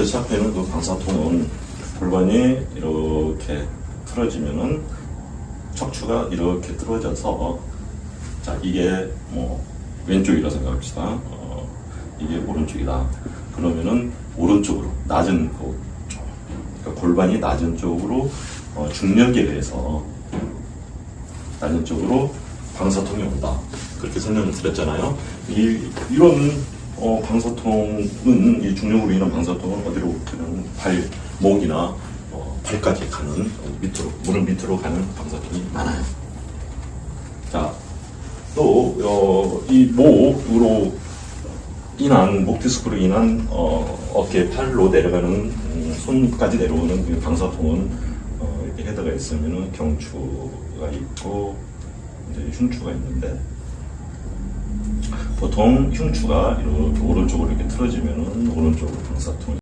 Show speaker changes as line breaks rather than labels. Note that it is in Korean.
골반부터 시작되는 그 방사통은 골반이 이렇게 틀어지면은 척추가 이렇게 틀어져서 자 이게 뭐 왼쪽이라 생각합시다. 어, 이게 오른쪽이다. 그러면은 오른쪽으로 낮은 그 쪽, 그러니까 골반이 낮은 쪽으로 어, 중력에 의해서 낮은 쪽으로 방사통이 온다. 그렇게 설명을 드렸잖아요. 이, 이런 어, 방사통은 이 중력으로 인한 방사통은 어디로 그냥 발목이나 어, 발까지 가는 어, 밑으로 무릎 밑으로 가는 방사통이 많아요. 자, 또, 어, 이 목으로 인한, 목 디스크로 인한, 어, 어깨, 팔로 내려가는, 음, 손까지 내려오는 그 방사통은, 어, 이렇게 헤드가 있으면은 경추가 있고, 이제 흉추가 있는데, 보통 흉추가 이렇게 오른쪽으로 이렇게 틀어지면은 오른쪽으로 방사통이